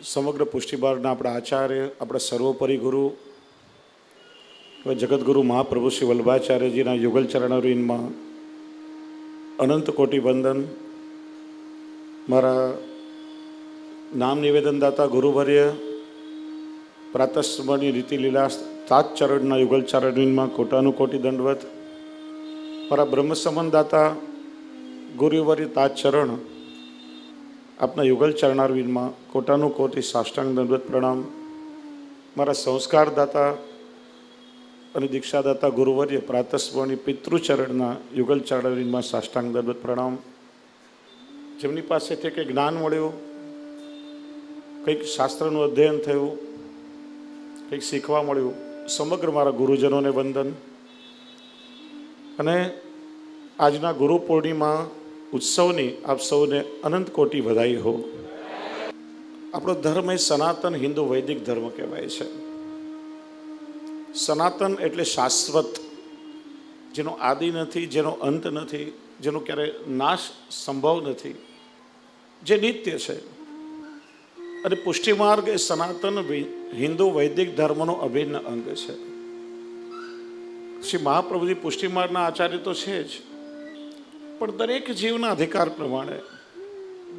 સમગ્ર પુષ્ટિભારના આપણા આચાર્ય, આપણા સર્વોપરી ગુરુ જગતગુરુ મહાપ્રભુ શ્રી વલ્લભાચાર્યજીના યુગલ ચરણરીનમાં અનંત કોટી વંદન મારા નામ નિવેદનદાતા ગુરુવર્ય પ્રાતસ્મરણી રીતિ લીલા સાત ચરણના યુગલ ચરણીમાં કોટાનું કોટી દંડવત મારા બ્રહ્મ સંબંધદાતા ગુરુવર્ય તાજ ચરણ આપના યુગલ ચરણારવિંદમાં કોટાનું કોટી સાષ્ટાંગ દંડવત પ્રણામ. મારા સંસ્કારદાતા અને દીક્ષાદાતા ગુરુવર્ય પ્રાતસ્મરણી પિતૃચરણના યુગલ ચરણારવિંદમાં સાષ્ટાંગ દંડવત પ્રણામ. જેમની પાસેથી કંઈક જ્ઞાન મળ્યું, કંઈક શાસ્ત્રનું અધ્યયન થયું, કંઈક શીખવા મળ્યું, સમગ્ર મારા ગુરુજનોને વંદન. અને આજના ગુરુ પૂર્ણિમા ઉત્સવની આપ સૌને અનંત કોટી વધાઈ હો. આપણો ધર્મ એ સનાતન હિન્દુ વૈદિક ધર્મ કહેવાય છે. સનાતન એટલે શાશ્વત, જેનો આદિ નથી, જેનો અંત નથી, જેનો ક્યારે નાશ સંભવ નથી, જે નિત્ય છે. અને પુષ્ટિમાર્ગ એ સનાતન હિન્દુ વૈદિક ધર્મનો અભિન્ન અંગ છે. શ્રી મહાપ્રભુજી પુષ્ટિમાર્ગના આચાર્ય તો છે જ. પણ દરેક જીવના અધિકાર પ્રમાણે,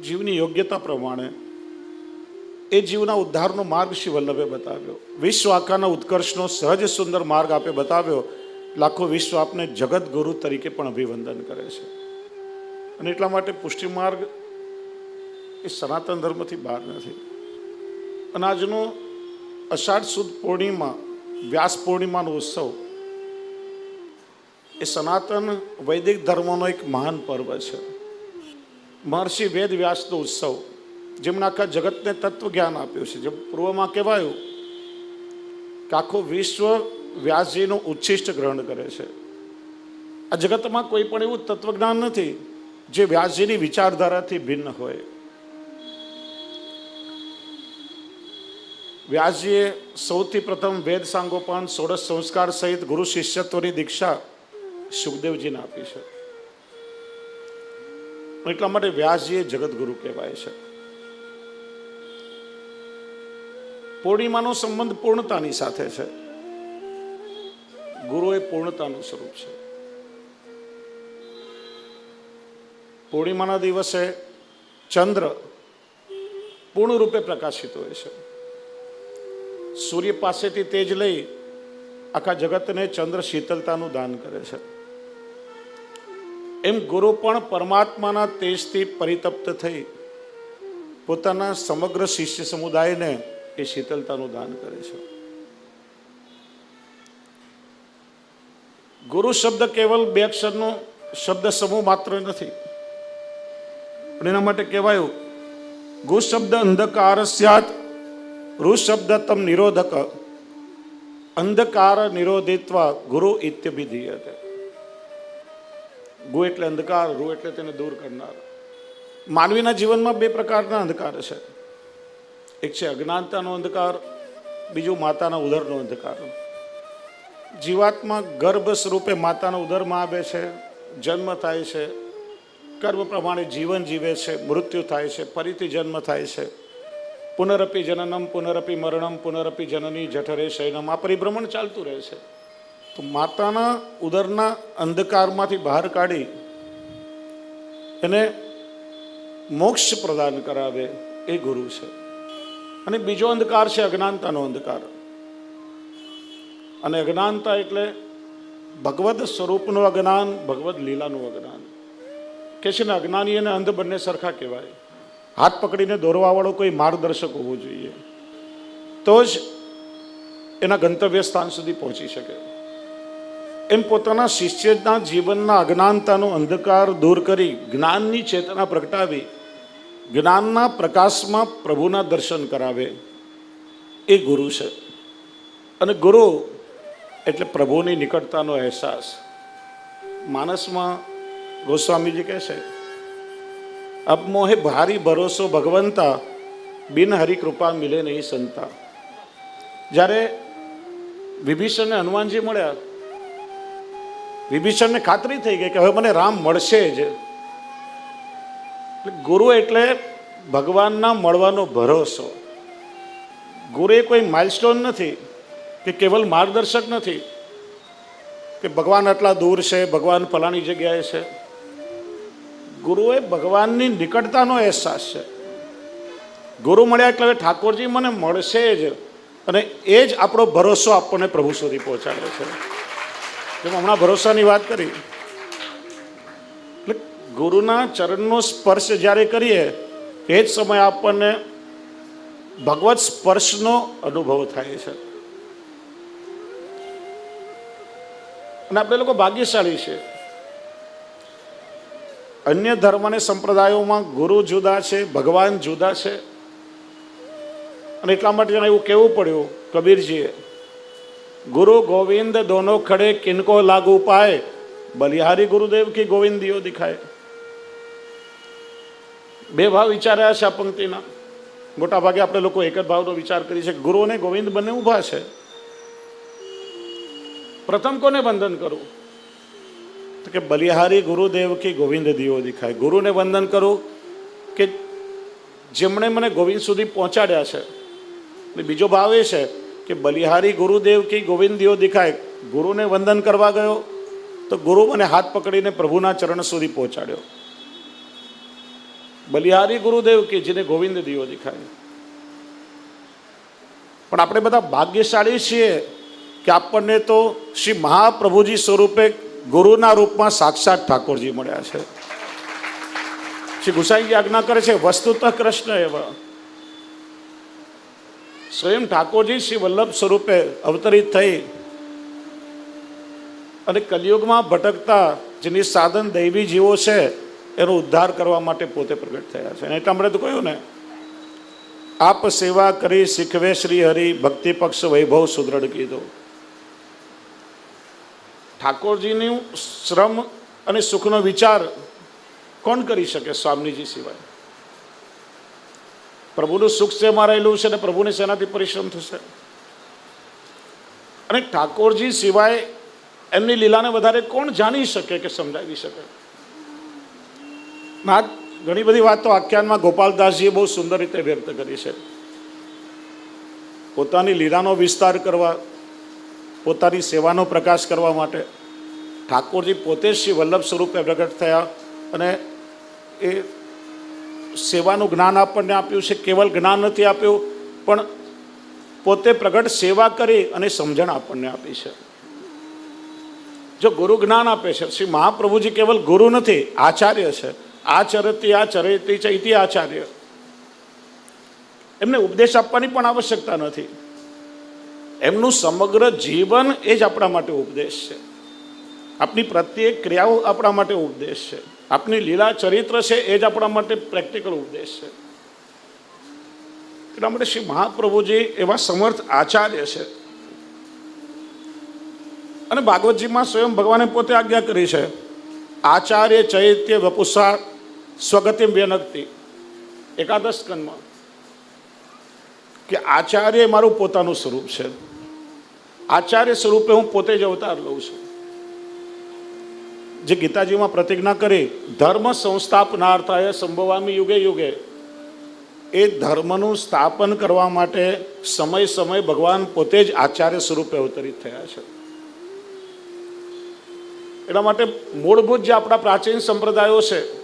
જીવની યોગ્યતા પ્રમાણે એ જીવના ઉદ્ધારનો માર્ગ શ્રી વલ્લભે બતાવ્યો. વિશ્વ આખાના ઉત્કર્ષનો સહજ સુંદર માર્ગ આપે બતાવ્યો. લાખો વિશ્વ આપને જગત ગુરુ તરીકે પણ અભિવંદન કરે છે. અને એટલા માટે પુષ્ટિ માર્ગ એ સનાતન ધર્મથી બહાર નથી. અને આજનો અષાઢ સુદ પૂર્ણિમા, વ્યાસ પૂર્ણિમાનો ઉત્સવ એ સનાતન વૈદિક ધર્મનો એક મહાન પર્વ છે. મહર્ષિ વેદ વ્યાસનો ઉત્સવ, જેમણે આખા જગતને તત્વ આપ્યું છે. જેમ પૂર્વમાં કહેવાયું કે આખું વિશ્વ વ્યાસજીનું ઉચ્છિષ્ટ ગ્રહણ કરે છે. આ જગતમાં કોઈ પણ એવું તત્વજ્ઞાન નથી જે વ્યાસજીની વિચારધારાથી ભિન્ન હોય. વ્યાસજીએ સૌથી પ્રથમ વેદ સાંગોપાન સોળસ સંસ્કાર સહિત ગુરુ શિષ્યત્વની દીક્ષા સુખદેવજીને આપી છે. એટલા માટે વ્યાસજી એ જગતગુરુ કહેવાય છે. પૂર્ણિમાનો સંબંધ પૂર્ણતાની સાથે છે. ગુરુ એ પૂર્ણતાનું સ્વરૂપ છે. પૂર્ણિમાના દિવસે ચંદ્ર પૂર્ણ રૂપે પ્રકાશિત હોય છે. સૂર્ય પાસેથી તેજ લઈ આખા જગતને ચંદ્ર શીતલતાનું દાન કરે છે. એમ ગુરુ પણ પરમાત્માના તેજથી પરિતપ્ત થઈ પોતાના સમગ્ર શિષ્ય સમુદાયને એ શીતલતાનું દાન કરે છે. ગુરુ શબ્દ કેવલ બે અક્ષરનો શબ્દ સમૂહ માત્ર નથી. પણ એના માટે કહેવાયું, ગુ શબ્દ અંધકાર સ્યાત, ઋ શબ્દ તમ નિરોધક, અંધકાર નિરોધિત્વા ગુરુ ઇત્યભિધીયતે. ગુ એટલે અંધકાર, રૂ એટલે તેને દૂર કરનાર. માનવીના જીવનમાં બે પ્રકારના અંધકાર છે. એક છે અજ્ઞાનતાનો અંધકાર, બીજું માતાના ઉદરનો અંધકાર. જીવાત્મા ગર્ભ સ્વરૂપે માતાના ઉદરમાં આવે છે, જન્મ થાય છે કર્મ પ્રમાણે જીવન જીવે છે, મૃત્યુ થાય છે, ફરીથી જન્મ થાય છે. પુનરપી જનનમ, પુનરપી મરણમ, પુનરપી જનની જઠરે શયનમ, આ પરિભ્રમણ ચાલતું રહે છે. તો માતાના ઉદરના અંધકારમાંથી બહાર કાઢી એને મોક્ષ પ્રદાન કરાવે એ ગુરુ છે. અને બીજો અંધકાર છે અજ્ઞાનતાનો અંધકાર. અને અજ્ઞાનતા એટલે ભગવદ સ્વરૂપનું અજ્ઞાન, ભગવદ લીલાનું અજ્ઞાન. કે છે ને અજ્ઞાની અને અંધ બંને સરખા કહેવાય. હાથ પકડીને દોરવાવાળો કોઈ માર્ગદર્શક હોવો જોઈએ. તો જ એના ગંતવ્ય સ્થાન સુધી પહોંચી શકે. એમ પોતાના શિષ્યના જીવનના અજ્ઞાનતાનો અંધકાર દૂર કરી જ્ઞાનની ચેતના પ્રગટાવી, જ્ઞાનના પ્રકાશમાં પ્રભુના દર્શન કરાવે. એ ગુરુ છે. અને ગુરુ એટલે પ્રભુની નિકટતાનો અહેસાસ. માનસમાં ગોસ્વામીજી કહે છે અબ મોહે ભારી ભરોસો ભગવંતા, બિન હરિ કૃપા મિલે નહીં સંતા. જ્યારે વિભીષણને હનુમાનજી મળ્યા વિભીષણને ખાતરી થઈ ગઈ કે હવે મને રામ મળશે જ. ગુરુ એટલે ભગવાનના મળવાનો ભરોસો. ગુરુ એ કોઈ માઇલસ્ટોન નથી કે કેવલ માર્ગદર્શક નથી કે ભગવાન આટલા દૂર છે, ભગવાન ફલાણી જગ્યાએ છે. ગુરુ એ ભગવાનની નિકટતાનો અહેસાસ છે. ગુરુ મળ્યા એટલે હવે ઠાકોરજી મને મળશે જ અને એ જ આપણો ભરોસો આપણને પ્રભુ સુધી પહોંચાડે છે. જેમ હમણાં ભરોસાની વાત કરી. એટલે ગુરુના ચરણનો સ્પર્શ જ્યારે કરીએ, એ જ સમયે આપણને ભગવત સ્પર્શનો અનુભવ થાય છે. અને આપણે લોકો ભાગ્યશાળી છે. અન્ય ધર્મ અને સંપ્રદાયોમાં ગુરુ જુદા છે, ભગવાન જુદા છે. અને એટલા માટે એવું કહેવું પડ્યું, કબીરજીએ गुरु गोविंद दोनों खड़े किनको लागू पाए? बलिहारी गुरुदेव की गोविंदीઓ દેખાય બે ભાવ વિચાર્યા છે આ પંક્તિના મોટા ભાગે આપણે લોકો એક જ ભાવનો વિચાર કરી છે ગુરુ અને ગોવિંદ બંને ઊભા છે પ્રથમ કોને વંદન કરું તો કે બલિહારી ગુરુદેવ કે ગોવિંદ દીવો દેખાય ગુરુને વંદન કરું કે જેમણે મને ગોવિંદ સુધી પહોંચાડ્યા છે બીજો ભાવ એ છે કે બલિહારી ગુરુદેવ કી ગોવિંદ દીવો દેખાય. ગુરુને વંદન કરવા ગયો તો ગુરુ મને હાથ પકડીને પ્રભુના ચરણ સુધી પહોંચાડ્યો. બલિહારી ગુરુદેવ કે જેને ગોવિંદ દીવો દેખાય. પણ આપણે બધા ભાગ્યશાળી છીએ કે આપણને તો શ્રી મહાપ્રભુજી સ્વરૂપે ગુરુના રૂપમાં સાક્ષાત ઠાકોરજી મળ્યા છે. શ્રી ગુસાઈજી આજ્ઞા કરે છે, વસ્તુતઃ કૃષ્ણ એવા. સ્વયં ઠાકોરજી શ્રી વલ્લભ સ્વરૂપે અવતરિત થઈ અને કલિયુગમાં ભટકતા જેની સાધન દૈવી જીવો છે, એનો ઉદ્ધાર કરવા માટે પોતે પ્રગટ થયા છે. અને એટલા માટે તો કહ્યું ને, આપ સેવા કરી શીખવે શ્રી હરિ, ભક્તિ પક્ષ વૈભવ સુદૃઢ કીધો. ઠાકોરજીનું શ્રમ અને સુખનો વિચાર કોણ કરી શકે સ્વામીજી સિવાય? પ્રભુનું સુખ શેમાં રહેલું છે ને પ્રભુને શેનાથી પરિશ્રમ થશે? અને ઠાકોરજી સિવાય એમની લીલાને વધારે કોણ જાણી શકે કે સમજાવી શકે? આ ઘણી બધી વાત તો આખ્યાનમાં ગોપાલદાસજીએ બહુ સુંદર રીતે વ્યક્ત કરી છે. પોતાની લીલાનો વિસ્તાર કરવા, પોતાની સેવાનો પ્રકાશ કરવા માટે ઠાકોરજી પોતે શ્રી વલ્લભ સ્વરૂપે પ્રગટ થયા અને એ સેવાનું જ્ઞાન આપણને આપ્યું છે, કેવલ જ્ઞાન નથી આપ્યું, પણ પોતે પ્રગટ સેવા કરી અને સમજણ આપણને આપી છે. જો ગુરુ જ્ઞાન આપે છે, શ્રી મહાપ્રભુજી કેવલ ગુરુ નથી, આચાર્ય છે. આચરતી આચરતી ચૈતી આચાર્ય. એમને ઉપદેશ આપવાની પણ આવશ્યકતા નથી. એમનું સમગ્ર જીવન એ જ આપણા માટે ઉપદેશ છે. આપની પ્રત્યેક ક્રિયાઓ આપણા માટે ઉપદેશ છે. આપની લીલા ચરિત્ર છે એ જ આપણા માટે પ્રેક્ટિકલ ઉપદેશ છે. એટલા માટે શ્રી મહાપ્રભુજી એવા સમર્થ આચાર્ય છે. અને ભાગવતજીમાં સ્વયં ભગવાને પોતે આજ્ઞા કરી છે, આચાર્ય ચૈત્ય વપુષા સ્વગતિમ વ્યનક્તિ. એકાદશ સ્કંદમાં કે આચાર્ય મારું પોતાનું સ્વરૂપ છે. આચાર્ય સ્વરૂપે હું પોતે જ અવતાર લઉં છું. જે ગીતાજીમાં પ્રતિજ્ઞા કરી, ધર્મ સંસ્થાપનાર્થાય સંભવામી યુગે યુગે. એ ધર્મનું સ્થાપન કરવા માટે સમય સમય ભગવાન પોતે જ આચાર્ય સ્વરૂપે અવતરિત થયા છે. એના માટે મૂળભૂત જે આપણા પ્રાચીન સંપ્રદાયો છે,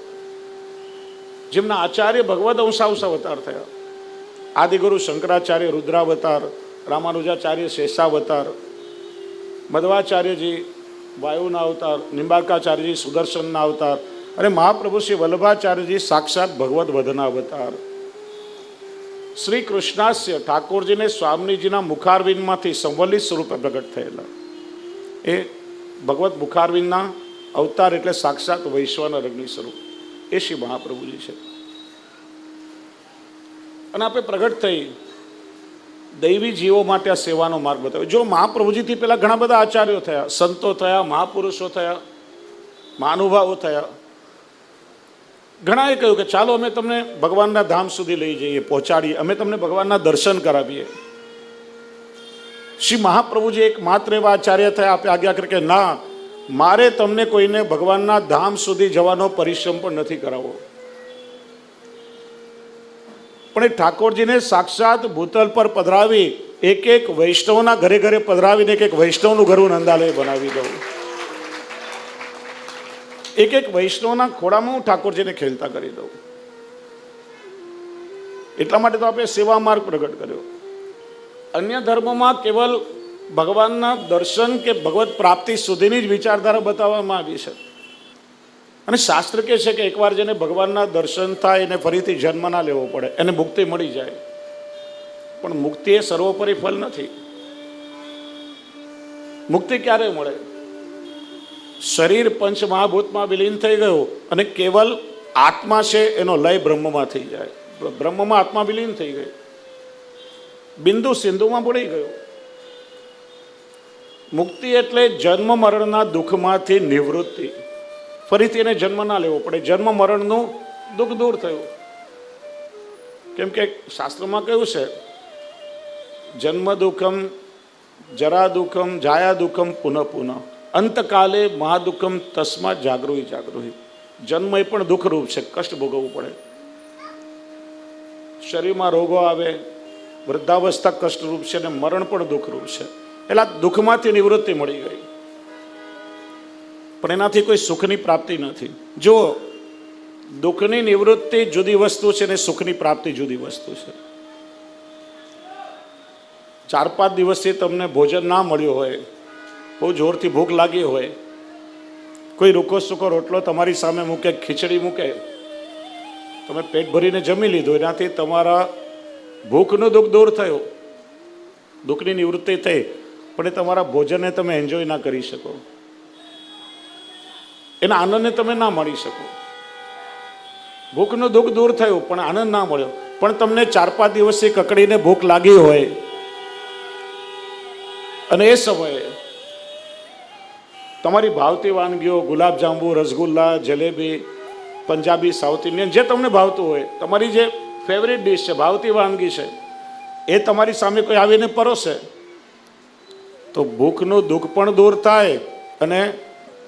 જેમના આચાર્ય ભગવદ અંશાંશ અવતાર થયા. આદિગુરુ શંકરાચાર્ય રુદ્રાવતાર, રામાનુજાચાર્ય શેષાવતાર, મધ્વાચાર્યજી વાયુના અવતાર, નિંબાકાચાર્યજી સુદર્શનના અવતાર અને મહાપ્રભુ શ્રી વલ્લભાચાર્યજી સાક્ષાત ભગવદ વધના અવતાર. શ્રી કૃષ્ણાસ્ય ઠાકોરજીને સ્વામીજીના મુખારવિંદમાંથી સંવલિત સ્વરૂપે પ્રગટ થયેલા. એ ભગવત મુખારવિંદના અવતાર એટલે સાક્ષાત વૈશ્વના રગ્નિ સ્વરૂપ. એ શ્રી મહાપ્રભુજી છે. અને આપણે પ્રગટ થઈ દૈવી જીવો માટે આ સેવાનો માર્ગ બતાવ્યો. જો મહાપ્રભુજીથી પહેલાં ઘણા બધા આચાર્યો થયા, સંતો થયા, મહાપુરુષો થયા, મહાનુભાવો થયા. ઘણાએ કહ્યું કે ચાલો અમે તમને ભગવાનના ધામ સુધી લઈ જઈએ, પહોંચાડીએ. અમે તમને ભગવાનના દર્શન કરાવીએ. શ્રી મહાપ્રભુજી એક માત્ર એવા આચાર્ય થયા, આપે આજ્ઞા કરી કે ના, મારે તમને કોઈને ભગવાનના ધામ સુધી જવાનો પરિશ્રમ પણ નથી કરાવવો. પણ એ ઠાકોરજીને સાક્ષાત ભૂતલ પર પધરાવી, એક એક વૈષ્ણવના ઘરે ઘરે પધરાવીને એક એક વૈષ્ણવનું ઘરનું નંદાલય બનાવી દઉં. એક એક વૈષ્ણવના ખોળામાં હું ઠાકોરજીને ખેલતા કરી દઉં. એટલા માટે તો આપણે સેવા માર્ગ પ્રગટ કર્યો. અન્ય ધર્મોમાં કેવલ ભગવાનના દર્શન કે ભગવત પ્રાપ્તિ સુધીની જ વિચારધારા બતાવવામાં આવી છે. અને શાસ્ત્ર કહે છે કે એકવાર જેને ભગવાનના દર્શન થાય એને ફરીથી જન્મ ના લેવો પડે, એને મુક્તિ મળી જાય. પણ મુક્તિ એ સર્વોપરી ફલ નથી. મુક્તિ ક્યારે મળે? શરીર પંચ મહાભૂતમાં વિલીન થઈ ગયું અને કેવલ આત્મા છે એનો લય બ્રહ્મમાં થઈ જાય. બ્રહ્મમાં આત્મા વિલીન થઈ ગઈ. બિંદુ સિંધુમાં પડી ગયો. મુક્તિ એટલે જન્મ મરણના દુઃખમાંથી નિવૃત્તિ. ફરીથી એને જન્મ ના લેવો પડે. જન્મ મરણનું દુઃખ દૂર થયું. કેમ કે શાસ્ત્રમાં કહ્યું છે, જન્મ દુઃખમ, જરા દુઃખમ, જાયા દુઃખમ, પુનઃ પુનઃ. અંતકાલે મહાદુઃખમ, તસ્મા જાગૃહી જાગૃહી. જન્મ એ પણ દુઃખરૂપ છે, કષ્ટ ભોગવવું પડે. શરીરમાં રોગો આવે, વૃદ્ધાવસ્થા કષ્ટરૂપ છે અને મરણ પણ દુઃખરૂપ છે. એટલે દુઃખમાંથી નિવૃત્તિ મળી ગઈ. પણ એનાથી કોઈ સુખની પ્રાપ્તિ નથી. જુઓ દુઃખની નિવૃત્તિ જુદી વસ્તુ છે ને સુખની પ્રાપ્તિ જુદી વસ્તુ છે. ચાર પાંચ દિવસથી તમને ભોજન ના મળ્યું હોય, બહુ જોરથી ભૂખ લાગી હોય, કોઈ રૂકો સૂકો રોટલો તમારી સામે મૂકે, ખીચડી મૂકે, તમે પેટ ભરીને જમી લીધું, એનાથી તમારા ભૂખનું દુઃખ દૂર થયું, દુઃખની નિવૃત્તિ થઈ, પણ એ તમારા ભોજનને તમે એન્જોય ના કરી શકો. એના આનંદને તમે ના મળી શકો. ભૂખનું દુઃખ દૂર થયું, પણ આનંદ ના મળ્યો. પણ તમને ચાર પાંચ દિવસથી કકડીને ભૂખ લાગી હોય. અને એ સમયે તમારી ભાવતી વાનગીઓ ગુલાબજાંબુ રસગુલ્લા, જલેબી, પંજાબી, સાઉથ ઇન્ડિયન, જે તમને ભાવતું હોય, તમારી જે ફેવરિટ ડિશ છે, ભાવતી વાનગી છે, એ તમારી સામે કોઈ આવીને પરોસે, તો ભૂખનું દુઃખ પણ દૂર થાય અને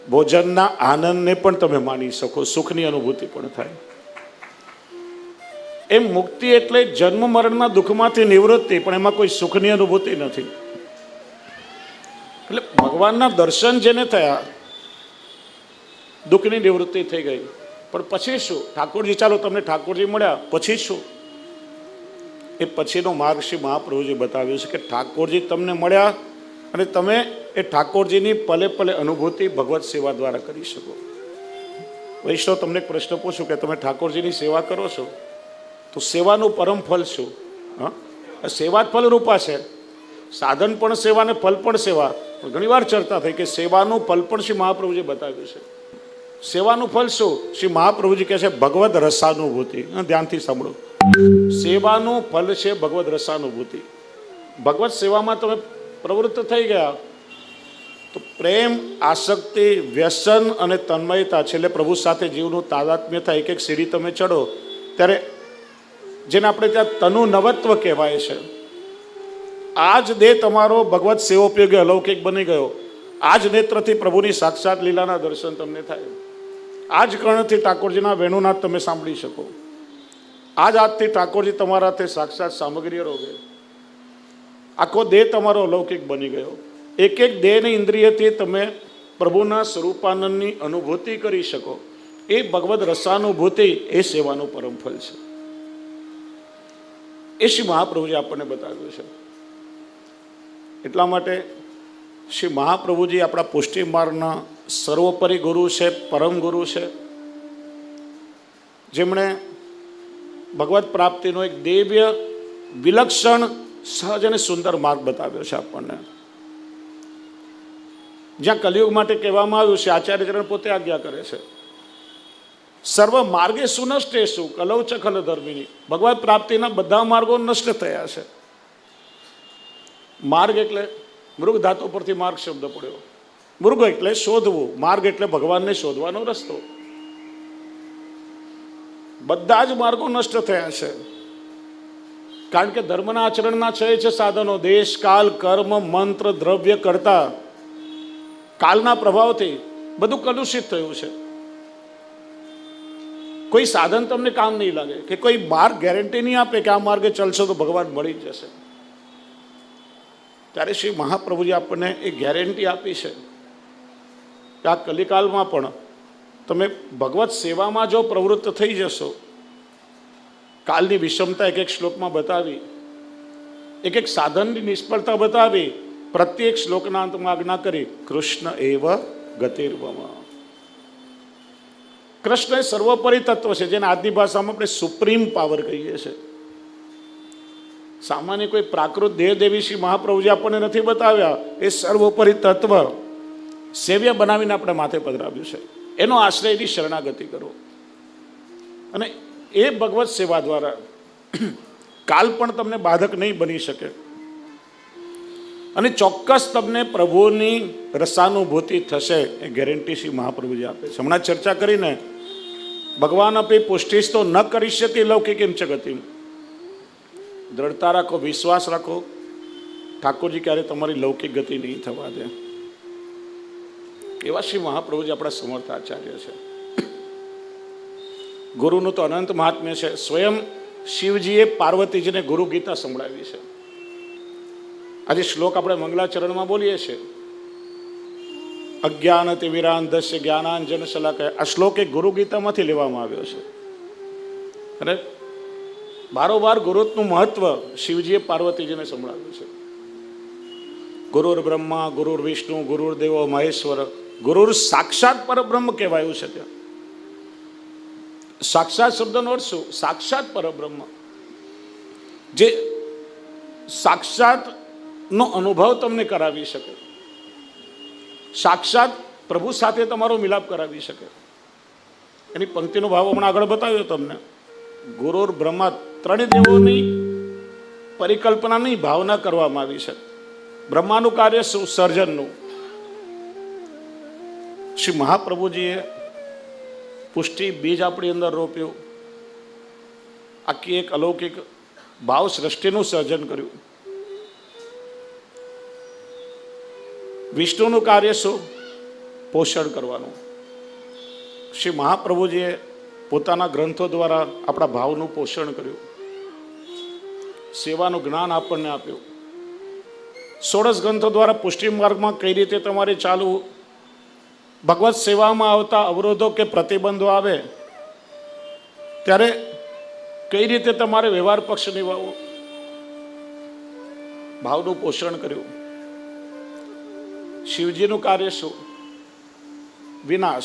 ભોજનના આનંદને પણ તમે માણી શકો, સુખની અનુભૂતિ પણ થાય. એમ મુક્તિ એટલે જન્મ મરણના દુઃખમાંથી નિવૃત્તિ, પણ એમાં કોઈ સુખની અનુભૂતિ નથી. એટલે ભગવાનના દર્શન જેને થયા, દુઃખની નિવૃત્તિ થઈ ગઈ. પણ પછી શું? ઠાકોરજી, ચાલો તમને ઠાકોરજી મળ્યા, પછી શું? એ પછીનો માર્ગ શ્રી મહાપ્રભુજી બતાવ્યું છે કે ઠાકોરજી તમને મળ્યા અને તમે એ ઠાકોરજીની પલે પલે અનુભૂતિ ભગવત સેવા દ્વારા કરી શકો. વૈષ્ણવ, તમને એક પ્રશ્ન પૂછું કે તમે ઠાકોરજીની સેવા કરો છો? તો સેવાનું પરમ ફલ શું? હા? સેવા જ ફલરૂપા છે. સાધન પણ સેવા અને ફલ પણ સેવા. પણ ઘણી વાર ચર્ચા થઈ કે સેવાનું ફલ પણ શ્રી મહાપ્રભુજી બતાવ્યું છે. સેવાનું ફલ શું? શ્રી મહાપ્રભુજી કહે છે, ભગવદ રસાનુભૂતિ. ધ્યાનથી સાંભળો. સેવાનું ફલ છે ભગવદ રસાનુભૂતિ. ભગવત સેવામાં તમે પ્રવૃત્ત થઈ ગયા, તો પ્રેમ, આસક્તિ, વ્યસન અને તન્મયતા છેલ્લે પ્રભુ સાથે જીવનું તાદાત્મ્ય થાય એક એક સીડી તમે ચડો, ત્યારે જેને આપણે ત્યાં તનુ નવત્વ કહેવાય છે. આ જ દેહ તમારો ભગવત સેવોપયોગી અલૌકિક બની ગયો. આ જ નેત્રથી પ્રભુની સાક્ષાત લીલાના દર્શન તમને થાય. આ જ કર્ણથી ઠાકોરજીના વેણુનાથ તમે સાંભળી શકો. આ જ હાથથી ઠાકોરજી તમારા તે સાક્ષાત સામગ્રી રોગે આખો દેહ તમારો અલૌકિક બની ગયો. એક એક દેહની ઇન્દ્રિયથી તમે પ્રભુના સ્વરૂપાનંદની અનુભૂતિ કરી શકો. એ ભગવદ રસાનુભૂતિ એ સેવાનું પરમ ફલ છે. એ શ્રી મહાપ્રભુજી આપણને બતાવ્યું છે. એટલા માટે શ્રી મહાપ્રભુજી આપણા પુષ્ટિ માર્ગના સર્વોપરી ગુરુ છે, પરમ ગુરુ છે. જેમણે ભગવત પ્રાપ્તિનો એક દિવ્ય વિલક્ષણ સહજ અને સુંદર માર્ગ બતાવ્યો છે આપણને. જ્યાં કલિયુગ માટે કહેવામાં આવ્યું છે આચાર્યચરણ પોતે આજ્ઞા કરે છે. સર્વ માર્ગે સુનષ્ટે શું કલૌ ચખલ ધર્મીની. ભગવાન પ્રાપ્તિના બધા માર્ગો નષ્ટ થયા છે. માર્ગ એટલે મૃગ ધાતુ પરથી માર્ગ શબ્દ પડ્યો. મૃગ એટલે શોધવું, માર્ગ એટલે ભગવાનને શોધવાનો રસ્તો. બધા જ માર્ગો નષ્ટ થયા છે. કારણ કે ધર્મના આચરણના છે છે સાધનો. દેશ, કાલ, કર્મ, મંત્ર, દ્રવ્ય, કરતા. કાલના પ્રભાવથી બધું કલુષિત થયું છે. કોઈ સાધન તમને કામ નહીં લાગે, કે કોઈ માર્ગ ગેરંટી નહીં આપે કે આ માર્ગે ચલશો તો ભગવાન મળી જ જશે. ત્યારે શ્રી મહાપ્રભુજી આપણને એ ગેરંટી આપી છે કે આ કલિકાલમાં પણ તમે ભગવત સેવામાં જો પ્રવૃત્ત થઈ જશો કાલની વિષમતા એક એક શ્લોકમાં બતાવી, એક એક સાધનની નિષ્ફળતા બતાવી, પ્રત્યેક શ્લોકના અંતમાં આજ્ઞા કરી, કૃષ્ણ એવ ગતિર્વમાં. કૃષ્ણ એ સર્વોપરી તત્વ છે, જેને આજની ભાષામાં આપણે સુપ્રીમ પાવર કહીએ છીએ સામાન્ય કોઈ પ્રાકૃત દેહ દેવી શ્રી મહાપ્રભુજી આપણને નથી બતાવ્યા, એ સર્વોપરી તત્વ સેવ્ય બનાવીને આપણે માથે પધરાવ્યું છે. એનો આશ્રય એની શરણાગતિ કરો. અને એ ભગવત સેવા દ્વારા કાલ પણ તમને બાધક નહીં બની શકે. અને ચોક્કસ તમને પ્રભુની રસાનુભૂતિ થશે એ ગેરંટી શ્રી મહાપ્રભુજી આપે છે. હમણાં ચર્ચા કરીને ભગવાન આપી પુષ્ટિશ તો ન કરી શકે લૌકિક એમ ગતિ દ્રઢતા રાખો, વિશ્વાસ રાખો. ઠાકોરજી ક્યારે તમારી લૌકિક ગતિ નહીં થવા દે. એવા શ્રી મહાપ્રભુજી આપણા સમર્થ આચાર્ય છે. ગુરુનું તો અનંત મહાત્મ્ય છે. સ્વયં શિવજીએ પાર્વતીજીને ગુરુ ગીતા સંભળાવી છે. આજે શ્લોક આપણે મંગલાચરણમાં બોલીએ છીએ. અજ્ઞાન તિવિરાંધસ્ય જ્ઞાનાંજન શલાકય આ શ્લોક એ ગુરુ ગીતામાંથી લેવામાં આવ્યો છે. અને બારોબાર ગુરુત્વનું મહત્વ શિવજીએ પાર્વતીજીને સંભળાવ્યું છે. ગુરુર બ્રહ્મા, ગુરુર વિષ્ણુ, ગુરુર દેવો, મહેશ્વર, ગુરુર સાક્ષાત પરબ્રહ્મ કહેવાયું છે ત્યાં. સાક્ષાત શબ્દનો અર્થ શું? સાક્ષાત પરબ્રહ્મ. જે સાક્ષાતનો અનુભવ તમને કરાવી શકે. સાક્ષાત પ્રભુ સાથે તમારો મિલાપ કરાવી શકે. એની પંક્તિનો ભાવ હમણાં આગળ બતાવ્યો તમને. ગુરુર બ્રહ્મા ત્રણેય દેવોની પરિકલ્પનાની ભાવના કરવામાં આવી છે. બ્રહ્માનું કાર્ય સર્જનનું શ્રી મહાપ્રભુજીએ પુષ્ટિ બીજ આપણી અંદર રોપ્યું. આખી એક અલૌકિક ભાવ સૃષ્ટિનું સર્જન કર્યું. વિષ્ણુનું કાર્ય શું? પોષણ કરવાનું. શ્રી મહાપ્રભુજીએ પોતાના ગ્રંથો દ્વારા આપણા ભાવનું પોષણ કર્યું. સેવાનું જ્ઞાન આપણને આપ્યું. સોળસ ગ્રંથો દ્વારા પુષ્ટિ માર્ગમાં કઈ રીતે તમારે ચાલવું? ભગવત સેવામાં આવતા અવરોધો કે પ્રતિબંધો આવે, ત્યારે કઈ રીતે તમારે વ્યવહાર પક્ષ નિભાવવો? ભાવનું પોષણ કર્યું. શિવજીનું કાર્ય શું? વિનાશ.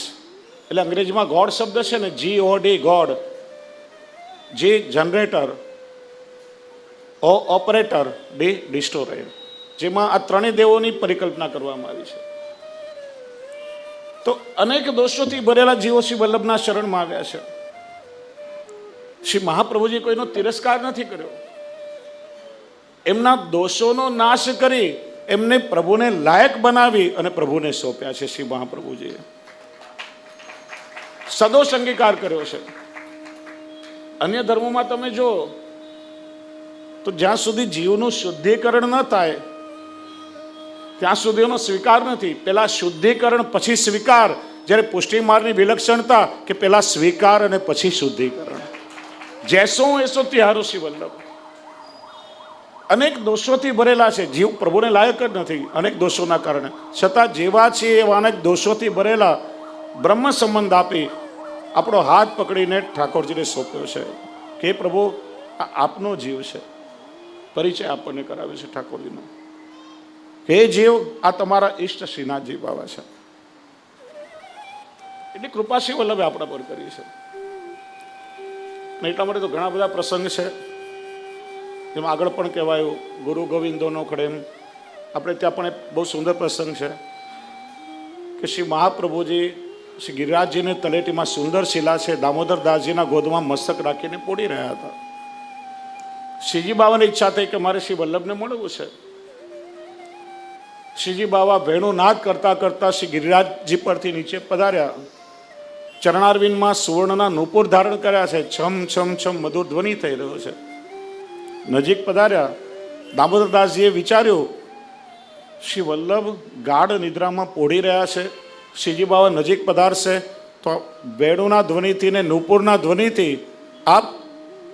એટલે અંગ્રેજીમાં ગોડ શબ્દ છે ને G O D god. G generator O operator D destroyer જેમાં આ ત્રણેય દેવોની પરિકલ્પના કરવામાં આવી છે. તો અનેક દોષોથી ભરેલા જીવો શ્રી વલ્લભના શરણમાં આવ્યા છે. શ્રી મહાપ્રભુજી કોઈનો તિરસ્કાર નથી કર્યો. એમના દોષોનો નાશ કરી એમને પ્રભુને લાયક બનાવી અને પ્રભુને સોંપ્યા છે શ્રી મહાપ્રભુજીએ. સદોષ અંગીકાર કર્યો છે. અન્ય ધર્મોમાં તમે જો તો જ્યાં સુધી જીવનું શુદ્ધિકરણ ન થાય ત્યાં સુધી એનો સ્વીકાર નથી. પહેલાં શુદ્ધિકરણ, પછી સ્વીકાર. જ્યારે પુષ્ટિમાર્ગની વિલક્ષણતા કે પહેલાં સ્વીકાર અને પછી શુદ્ધિકરણ. જેસો એસો તિહારો શ્રી અનેક દોષોથી ભરેલા છે. જીવ પ્રભુને લાયક જ નથી અનેક દોષોના કારણે. છતાં જેવા છે એવા અનેક દોષોથી ભરેલા બ્રહ્મ સંબંધ આપી આપણો હાથ પકડીને ઠાકોરજીને સોંપ્યો છે. કે પ્રભુ, આ આપનો જીવ છે. પરિચય આપણને કરાવ્યો છે ઠાકોરજીનો. હે જીવ, આ તમારા ઈષ્ટ શ્રીનાથજી બાબા છે. એટલી કૃપા શ્રી વલ્લભે આપણા પર કરી છે. અને એટલા માટે તો ઘણા બધા પ્રસંગ છે. જેમાં આગળ પણ કહેવાયું, ગુરુ ગોવિંદોનો ખડેમ આપણે ત્યાં પણ બહુ સુંદર પ્રસંગ છે કે શ્રી મહાપ્રભુજી, શ્રી ગિરિરાજજીને તલેટીમાં સુંદર શિલા છે, દામોદર દાસજીના ગોદમાં મસ્તક રાખીને પોડી રહ્યા હતા. શ્રીજી બાવાની ઈચ્છા થઈ કે મારે શ્રી વલ્લભને મળવું છે. શ્રીજી બાવા ભેણું નાદ કરતા કરતા શ્રી ગિરિરાજજી પરથી નીચે પધાર્યા. ચરણારવિંદમાં સુવર્ણના નુપુર ધારણ કર્યા છે. છમ છમ છમ મધુર ધ્વનિ થઈ રહ્યો છે. નજીક પધાર્યા. દામોદરદાસજીએ વિચાર્યું, શ્રી વલ્લભ ગાઢ નિદ્રામાં પોઢી રહ્યા છે. શ્રીજી બાવા નજીક પધારશે તો વેણુના ધ્વનિથી ને નુપુરના ધ્વનિથી આપ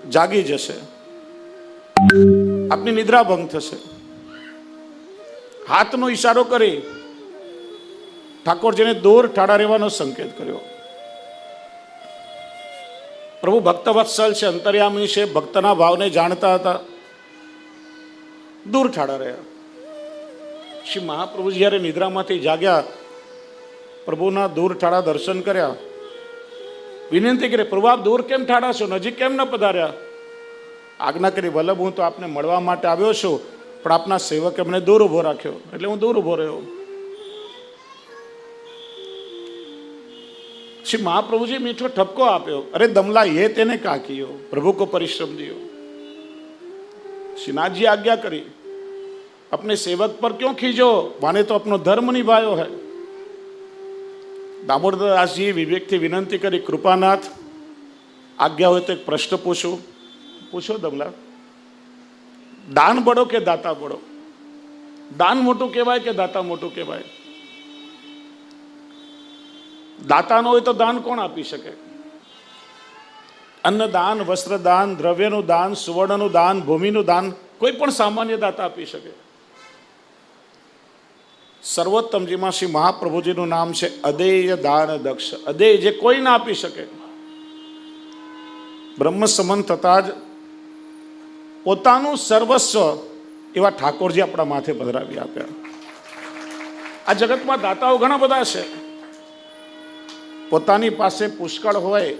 જાગી જશે. આપની નિદ્રા ભંગ થશે. હાથનો ઈશારો કરી ઠાકોરજીને દૂર ઠાડા રહેવાનો સંકેત કર્યો. પ્રભુ ભક્ત વત્સલ છે, અંતર્યામી છે, ભક્તના ભાવને જાણતા હતા. દૂર ઠાડા રહ્યા. શ્રી મહાપ્રભુ જ્યારે નિદ્રામાંથી જાગ્યા, પ્રભુના દૂર ઠાડા દર્શન કર્યા. વિનંતી કરી, પ્રભુ, આપ દૂર કેમ ઠાડા છો? નજીક કેમ ન પધાર્યા? આજ્ઞા કરી, વલ્લભ, હું તો આપને મળવા માટે આવ્યો છું. પણ આપના સેવકે મને દૂર ઊભો રાખ્યો એટલે હું દૂર ઊભો રહ્યો શ્રી મહાપ્રભુજી મીઠો ઠપકો આપ્યો અરે દમલા ये તેને કા કિયો પ્રભુ को परिश्रम दियो श्रीनाथ जी आज्ञा करी अपने सेवक पर क्यों खींचो माने तो अपनो धर्म निभायो है દામોદરદાસજી વિવેકથી વિનંતી કરી કૃપાનાથ આજ્ઞા હોય તો એક પ્રશ્ન પૂછું પૂછો દમલા દાન બળો કે દાતા બળો? દાન મોટું કહેવાય કે દાતા મોટું કહેવાય? દાતા ન હોય તો દાન કોણ આપી શકે? અન્નદાન વસ્ત્રદાન દ્રવ્યનું દાન, સુવર્ણનું દાન, ભૂમિનું દાન કોઈ પણ સામાન્ય દાતા આપી શકે. સર્વોત્તમજીમાં શ્રી મહાપ્રભુજીનું નામ છે અદેય દાન દક્ષ. અદેય જે કોઈ ના આપી શકે. બ્રહ્મ સંબંધ થતા જ પોતાનું સર્વસ્વ એવા ઠાકોરજી આપણા માથે પધરાવી આપ્યા. આ જગતમાં દાતાઓ ઘણા બધા છે. પોતાની પાસે પુષ્કળ હોય,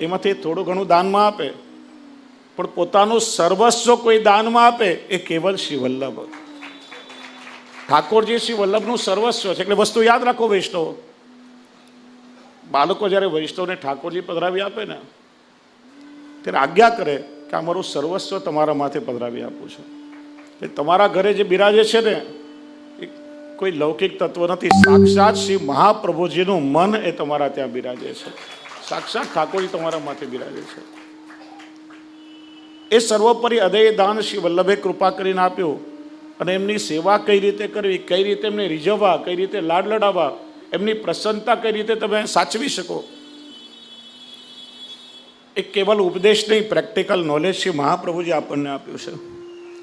એમાંથી થોડું ઘણું દાનમાં આપે, પણ પોતાનું સર્વસ્વ કોઈ દાનમાં આપે, એ કેવલ શ્રી વલ્લભ. ઠાકોરજી શ્રી વલ્લભનું સર્વસ્વ છે, એટલે વસ્તુ યાદ રાખો વૈષ્ણવ. બાળકો જ્યારે વૈષ્ણવને ઠાકોરજી પધરાવી આપે ને, ત્યારે આજ્ઞા કરે કે આ મારું સર્વસ્વ તમારા માથે પધરાવી આપું છું. એ તમારા ઘરે જે બિરાજે છે ને, એ કોઈ લૌકિક તત્વ નથી. સાક્ષાત શ્રી મહાપ્રભુજીનું મન એ તમારા ત્યાં બિરાજે છે. સાક્ષાત ઠાકોરજી તમારા માથે બિરાજે છે. એ સર્વોપરી અદય દાન શ્રી વલ્લભે કૃપા કરીને આપ્યું અને એમની સેવા કઈ રીતે કરવી, કઈ રીતે એમને રીઝવવા, કઈ રીતે લાડ લડાવવા એમની પ્રસન્નતા કઈ રીતે તમે સાચવી શકો એ કેવલ ઉપદેશ નહીં, પ્રેક્ટિકલ નોલેજ શ્રી મહાપ્રભુજી આપણને આપ્યું છે.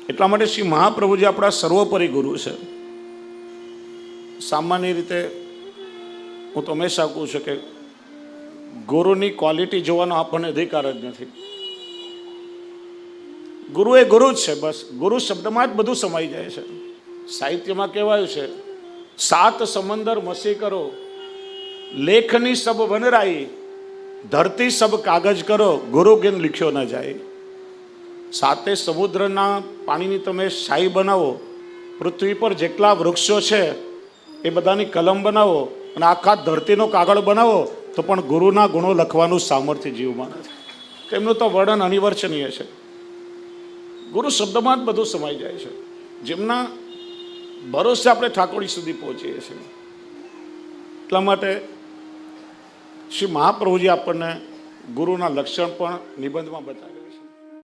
એટલા માટે શ્રી મહાપ્રભુજી આપણા સર્વોપરી ગુરુ છે. સામાન્ય રીતે હું તો હંમેશા કહું છું કે ગુરુની ક્વોલિટી જોવાનો આપણને અધિકાર જ નથી. ગુરુ એ ગુરુ જ છે બસ. ગુરુ શબ્દમાં જ બધું સમાઈ જાય છે. સાહિત્યમાં કહેવાયું છે, સાત સમંદર મસી કરો, લેખની સબ વનરાઈ ધરતી સબ કાગજ કરો, ગુરુ ગેન લખ્યો ન જાય. સાતે સમુદ્રના પાણીની તમે શાહી બનાવો, પૃથ્વી પર જેટલા વૃક્ષો છે, એ બધાની કલમ બનાવો અને આખા ધરતીનો કાગળ બનાવો, તો પણ ગુરુના ગુણો લખવાનું સામર્થ્ય જીવમાં નથી. તેમનું તો વર્ણન અનિવર્ચનીય છે. ગુરુ શબ્દમાં જ બધું સમાઈ જાય છે. જેમના ભરોસે આપણે ઠાકોરી સુધી પહોંચીએ છીએ. એટલા માટે શ્રી મહાપ્રભુજી આપણને ગુરુના લક્ષણ પણ નિબંધમાં બતાવ્યા.